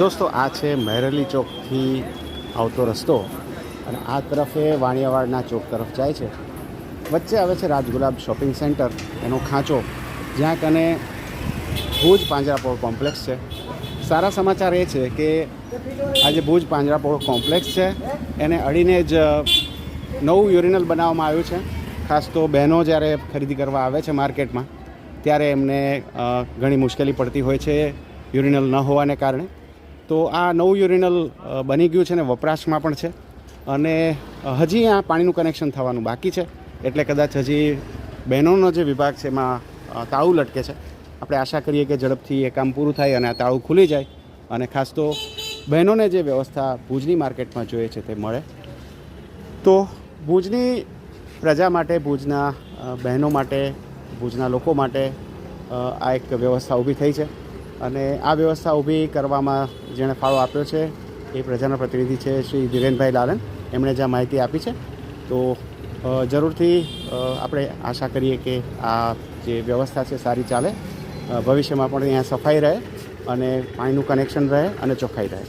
દોસ્તો, આ છે મહેરલી ચોકથી આવતો રસ્તો અને આ તરફે વાણિયાવાડના ચોક તરફ જાય છે. વચ્ચે આવે છે રાજગુલાબ શોપિંગ સેન્ટર, એનો ખાંચો, જ્યાં કને ભુજ પાંજરાપોળ કોમ્પ્લેક્સ છે. સારા સમાચાર એ છે કે આજે ભુજ પાંજરાપોળ કોમ્પ્લેક્સ છે, એને અડીને જ નવું યુરિનલ બનાવવામાં આવ્યું છે. ખાસ તો બહેનો જ્યારે ખરીદી કરવા આવે છે માર્કેટમાં, ત્યારે એમને ઘણી મુશ્કેલી પડતી હોય છે યુરિનલ ન હોવાને કારણે. તો આ નવું યુરિનલ બની ગયું છે ને વપરાશમાં પણ છે. અને હજી આ પાણીનું કનેક્શન થવાનું બાકી છે. એટલે કદાચ હજી બહેનોનો જે વિભાગ છે એમાં તાળું લટકે છે. આપણે આશા કરીએ કે ઝડપથી એ કામ પૂરું થાય અને આ તાળું ખુલી જાય. અને ખાસ તો બહેનોને જે વ્યવસ્થા ભુજની માર્કેટમાં જોઈએ છે તે મળે. તો ભુજની પ્રજા માટે, ભુજના બહેનો માટે, ભુજના લોકો માટે આ એક વ્યવસ્થા ઊભી થઈ છે. અને આ વ્યવસ્થા ઊભી કરવામાં જેણે ફાળો આપ્યો છે એ પ્રજાના પ્રતિનિધિ છે શ્રી ધીરેનભાઈ લાલન. એમણે જે માહિતી આપી છે. તો જરૂરથી આપણે આશા કરીએ કે આ જે વ્યવસ્થા છે સારી ચાલે. ભવિષ્યમાં પણ અહીંયા સફાઈ રહે અને પાણીનું કનેક્શન રહે અને ચોખ્ખાઈ રહે.